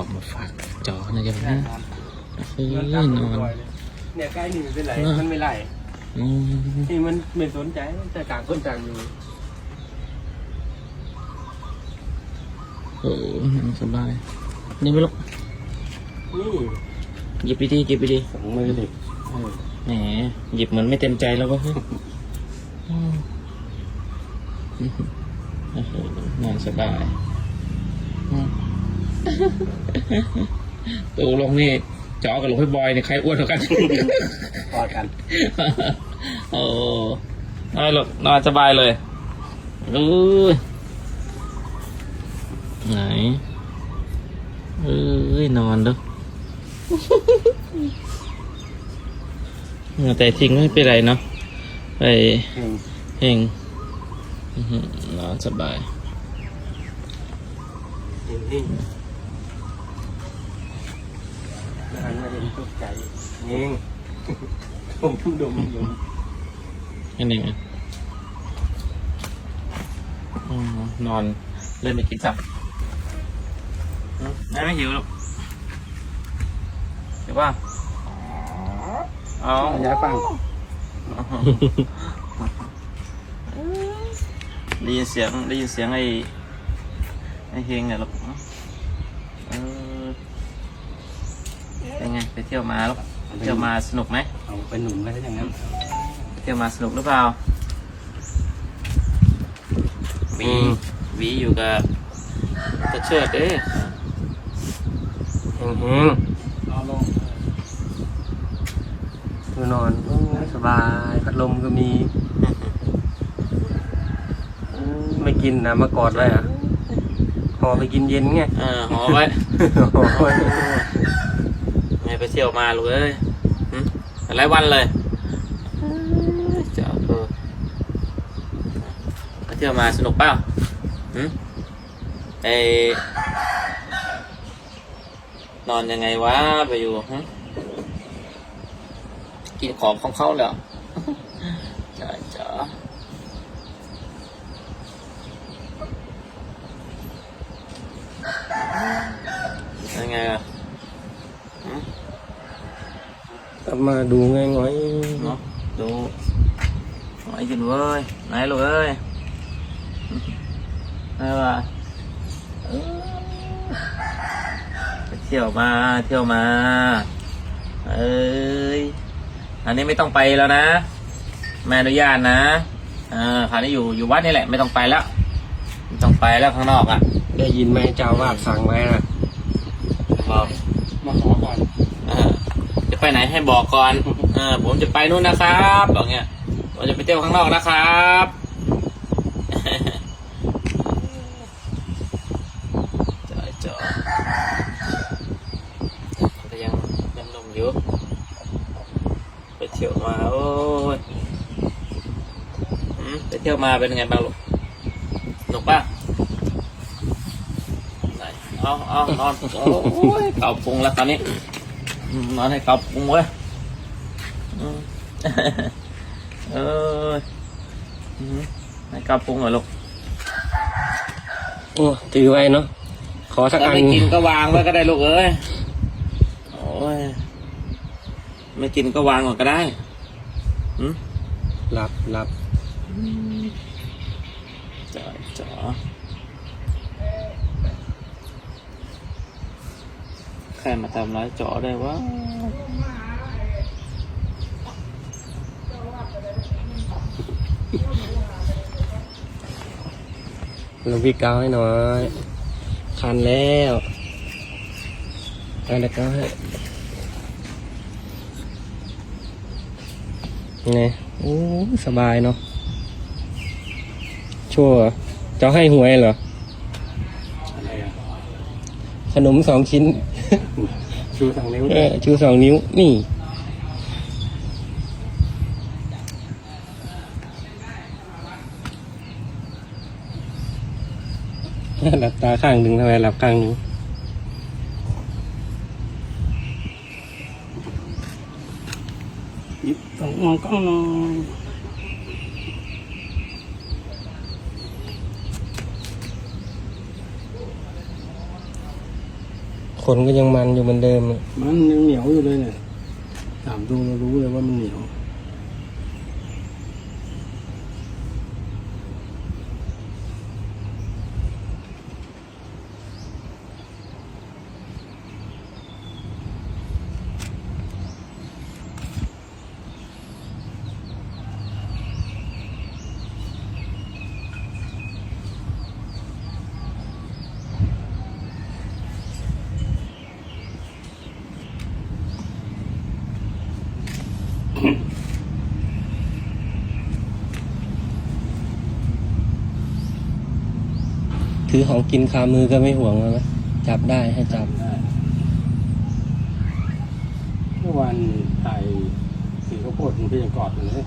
ของมาฝากจอนะจ๊ะนะเฮ้ยนอนเนี่ยใกล้นี่มันเป็นไรมันไม่ไหลนี่มันไม่สนใจแต่ต่างคนต่างอยู่โอ้นั่งสบายนี่ไม่รู้นี่หยิบไปดีหยิบไปดีสองมือดิแหมหยิบเหมือนไม่เต็มใจแล้วก็โอ้โหนอนสบาย อืมตูลงนี่จอกับหลวงพี่บอยนี่ใครอ้วนกว่ากันกอดกัน โอ้นอนหลับนอนสบายเลยอู้ยไหนเอ้ยนอนดูแต่ทิ้งไม่เป็นไรเนาะไปเฮงอื้อหือนอนสบายจริงจริง หันมาเห็นตกใจเองผมดมดมแค่นี้เองอืมนอนเล่นไปกินสับอืมแม่ไม่หิวหรอกเดี๋ยวว่าเอาย้ายฟังได้ยินเสียงได้ยินเสียงไอ้ไอ้เฮงเนี่ยหรอกเออเป็น ไงไปเที่ยวมาหรอไปเที่ยวมาสนุกไหมเอาเป็นหนุ่มไปได้ยังงั้นไปเที่ยวมาสนุกหรือเปล่าหวีหวีอยู่กับตะเชิดเอ้เฮงเฮงตัวนอนโอ้สบายพัดลมก็มีไม่กินนะมากอดไว้อะห่อไปกินเย็นไง เออหอไว้ โอ้ยไม่ไป เที่ยวมาลูกเอ้ยหลายวันเลยเจ้าเออไปเที่ยวมาสนุกเปล่าหึไอนอนยังไงวะไปอยู่กินของของเขาเหรอ จ้าจ้ายังไงอะหึ กลับ มาดูง่ายง่อยเนาะดูไอ้กินเว้ยไหนลูกเอ้ยไหนวะเอ้ยไปเที่ยวมาเที่ยวมา เอ้ยอันนี้ไม่ต้องไปแล้วนะแม่อนุญาตนะเออคราวนี้อยู่อยู่วัดนี่แหละ ไม่ต้องไปแล้วไม่ต้องไปแล้วข้างนอกอะ ได้ยินไหมเจ้าวาดสั่งไว้นะบอกมาขอก่อนเออจะ ไปไหนให้บอกก่อนเออผมจะไปนู่นนะครับบอกเงี้ยผมจะไปเที่ยวข้างนอกนะครับจอยจอยแต่ยังยังนุ่มอยู่ไปเที่ยวมาโอ้ยไปเที่ยวมาเป็นไงบ้างลูกสนุกป่ะไหนเอาเอานอนโอ้ยเก่าพุงแล้วตอนนี้ มนอนให้เก่าพุงเว้ยอืมเอออืมให้เก่าพุงเหรอลูกโอ้ถือไว้เนาะขอสักถ้าอันไม่กินก็วางไว้ก็ได้ลูกเอ้ยโอ้ยไม่กินก็วางก่อนก็ได้หืมหลับหลับจ๋อจ๋อ ใครมาทำร้ายจ๋อได้วะลงพี่เกาให้หน่อย คันแล้วเอาเด็กเกาให้ไงโอ้สบายเนาะชั่วจะให้หวยเหรอขนมสองชิ้น ชูสองนิ้วเออชูสองนิ้ว นี่หลับตาข้างหนึ่งทำไมหลับข้างหนึ่งต้องมองกล้องหน่อย คนก็ยังมันอยู่เหมือนเดิม มันยังเหนียวอยู่เลยเนี่ยถามดูเรารู้เลยว่ามันเหนียว ถือของกินคามือก็ไม่ห่วงแล้วนะจับได้ให้จับได้เมื่อวานถ่ายสีข้าวโพดมันก็ยังกอดอยู่เลย